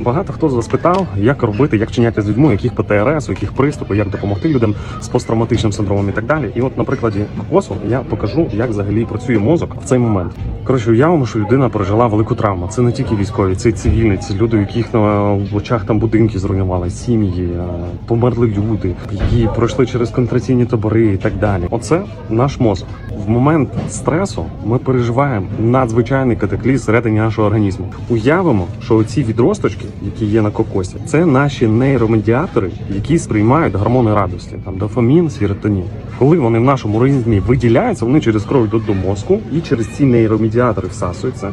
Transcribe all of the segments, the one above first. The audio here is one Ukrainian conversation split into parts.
Багато хто з вас питав, як робити, як чиняти з людьми, яких ПТРС, яких приступи, як допомогти людям з посттравматичним синдромом і так далі. І от на прикладі кокосу я покажу, як взагалі працює мозок в цей момент. Коротше, уявимо, що людина пережила велику травму. Це не тільки військові, це цивільні, це люди, яких на в очах там будинки зруйнували, сім'ї, е, померли люди, які пройшли через контраційні табори і так далі. Оце наш мозок. В момент стресу ми переживаємо надзвичайний катаклізм всередині нашого організму. Уявимо, що оці відросточки, які є на кокосі, це наші нейромедіатори, які сприймають гормони радості, там дофамін, серотонін. Коли вони в нашому організмі виділяються, вони через кров йдуть до мозку і через ці нейромедіатори всасуються.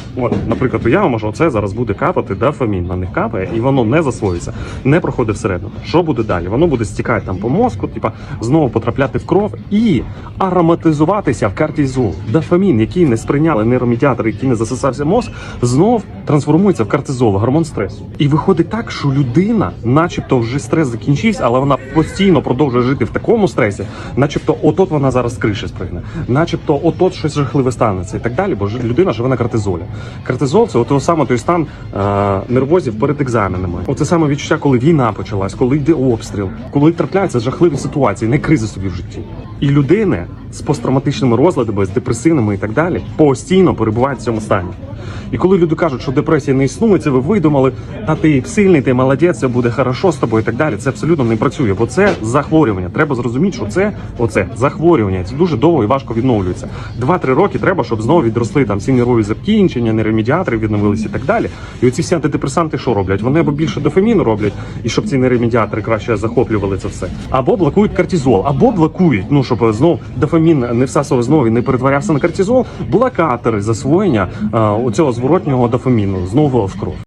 От, наприклад, уявимо, що це зараз буде капати дофамін, на них капає, і воно не засвоюється, не проходить всередину. Що буде далі? Воно буде стікати там по мозку, типа знову потрапляти в кров і ароматизуватися в кортизол. Дофамін, який не сприйняли нейромедіатори, який не засосався мозк, знов трансформується в кортизол, гормон стресу. І виходить так, що людина, начебто, вже стрес закінчився, але вона постійно продовжує жити в такому стресі, начебто, отот вона зараз з криші спригне, начебто, отот щось жахливе станеться і так далі, бо людина живе на кортизолі. Кортизол це от саме той стан е, нервозів перед екзаменами. Оце саме відчуття, коли війна почалась, коли йде обстріл, коли трапляються жахливі ситуації, не кризи собі в житті. І людини з посттравматичними розладами, з депресивними і так далі, постійно перебувають в цьому стані. І коли люди кажуть, що депресія не існує, це ви видумали, а ти сильний, ти молодець, все буде хорошо з тобою і так далі. Це абсолютно не працює, бо це захворювання. Треба зрозуміти, що це оце захворювання. Це дуже довго і важко відновлюється. Два-три роки треба, щоб знову відросли там всі нервові закінчення, нейромедіатори відновилися і так далі. І оці всі антидепресанти що роблять? Вони або більше дофаміну роблять, і щоб ці нейромедіатори краще захоплювали це все, або блокують кортизол, або блокують, ну щоб знов дофамін не всасував знову і не перетворявся на кортизол, блокатори засвоєння е, цього зворотнього дофаміну знову в кров.